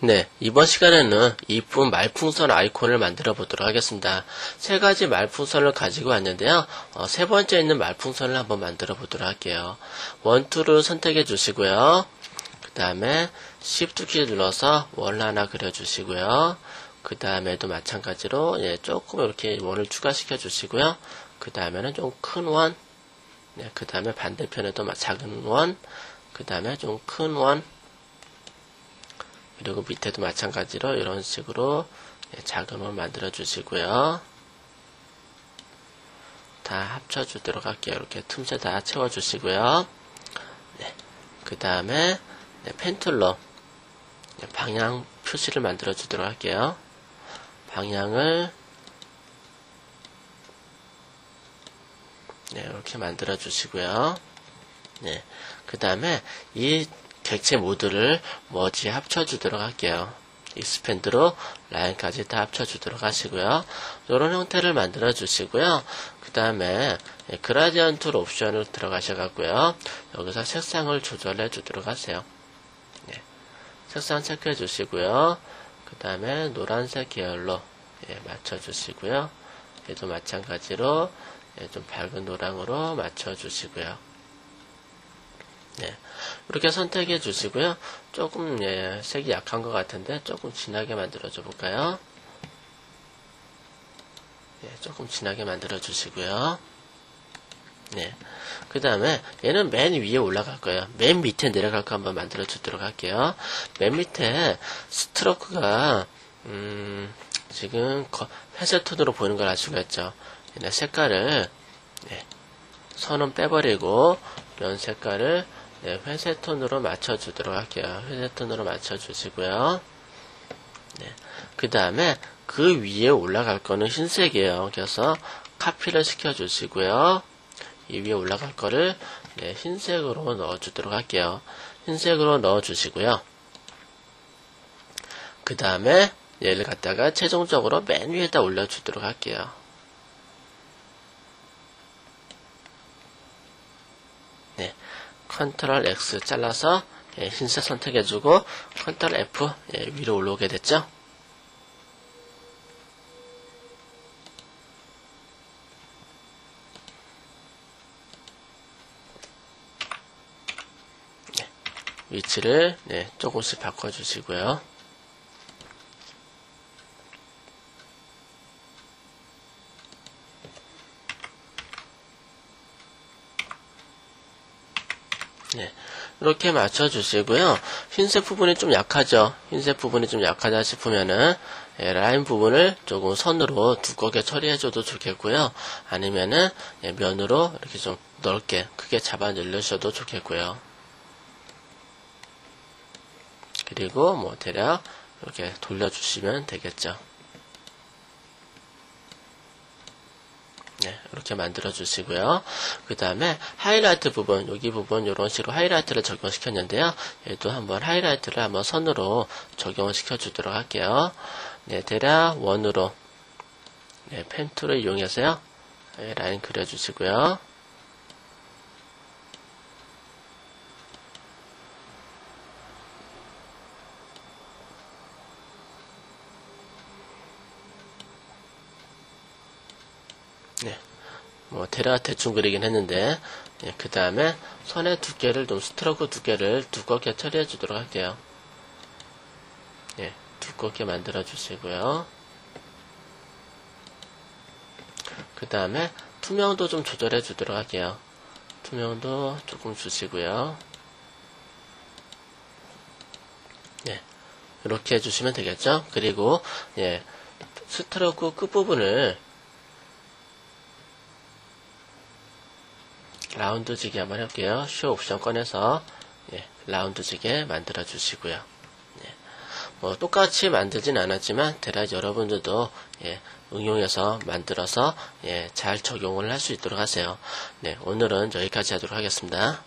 네, 이번 시간에는 이쁜 말풍선 아이콘을 만들어 보도록 하겠습니다. 세 가지 말풍선을 가지고 왔는데요. 어, 세 번째 있는 말풍선을 한번 만들어 보도록 할게요. 원투를 선택해 주시고요. 그 다음에 Shift 키 눌러서 원 하나 그려 주시고요. 그 다음에도 마찬가지로 예, 조금 이렇게 원을 추가시켜 주시고요. 그 다음에는 좀 큰 원, 네, 그 다음에 반대편에도 작은 원, 그 다음에 좀 큰 원, 그리고 밑에도 마찬가지로 이런 식으로 예, 원 만들어 주시고요. 다 합쳐 주도록 할게요. 이렇게 틈새 다 채워 주시고요. 네. 그 다음에 네, 펜툴로 네, 방향 표시를 만들어 주도록 할게요. 방향을 네, 이렇게 만들어 주시고요. 네. 그 다음에 이 객체 모드를 머지 합쳐주도록 할게요. 익스펜드로 라인까지 다 합쳐주도록 하시고요. 이런 형태를 만들어 주시고요. 그 다음에 그라디언트 옵션으로 들어가셔가고요. 여기서 색상을 조절해 주도록 하세요. 네. 색상 체크해 주시고요. 그 다음에 노란색 계열로 예, 맞춰 주시고요. 얘도 마찬가지로 예, 좀 밝은 노랑으로 맞춰 주시고요. 네. 이렇게 선택해 주시고요. 조금 예, 색이 약한 것 같은데 조금 진하게 만들어 줘 볼까요? 예, 조금 진하게 만들어 주시고요. 네. 그 다음에 얘는 맨 위에 올라갈 거예요. 맨 밑에 내려갈 거 한번 만들어 주도록 할게요. 맨 밑에 스트로크가 음, 지금 회색 톤으로 보이는 걸. 얘네 색깔을 네, 선은 빼버리고 면 색깔을 네, 회색 톤으로 맞춰주도록 할게요. 회색 톤으로 맞춰주시고요. 네, 그 다음에 그 위에 올라갈 거는 흰색이에요. 그래서 카피를 시켜주시고요. 이 위에 올라갈 거를 네, 흰색으로 넣어주도록 할게요. 흰색으로 넣어주시고요. 그 다음에 얘를 갖다가 최종적으로 맨 위에다 올려주도록 할게요. 네. 컨트롤 X 잘라서 예, 흰색 선택해주고 컨트롤 F 예, 위로 올라오게 됐죠. 네, 위치를 네, 조금씩 바꿔주시고요. 네, 이렇게 맞춰주시고요. 흰색 부분이 좀 약하죠. 흰색 부분이 좀 약하다 싶으면은 예, 라인 부분을 조금 선으로 두껍게 처리해줘도 좋겠고요. 아니면은 예, 면으로 이렇게 좀 넓게 크게 잡아 늘려셔도 좋겠고요. 그리고 뭐 대략 이렇게 돌려주시면 되겠죠. 네, 이렇게 만들어 주시고요. 그 다음에 하이라이트 부분, 여기 부분 이런 식으로 하이라이트를 적용시켰는데요. 얘도 한번 하이라이트를 한번 선으로 적용을 시켜 주도록 할게요. 네, 대략 원으로 네, 펜 툴을 이용해서요. 네, 라인 그려 주시고요. 네. 뭐, 대략 대충 그리긴 했는데, 예, 그 다음에 선의 두께를 좀 스트로크 두께를 두껍게 처리해 주도록 할게요. 예, 두껍게 만들어 주시고요. 그 다음에 투명도 좀 조절해 주도록 할게요. 투명도 조금 주시고요. 예, 이렇게 해주시면 되겠죠? 그리고, 예, 스트로크 끝부분을 라운드지게 한번 해볼게요. 쇼 옵션 꺼내서 예, 라운드지게 만들어 주시고요. 예, 뭐 똑같이 만들진 않았지만 대략 여러분들도 예, 응용해서 만들어서 예, 잘 적용을 할 수 있도록 하세요. 네, 오늘은 여기까지 하도록 하겠습니다.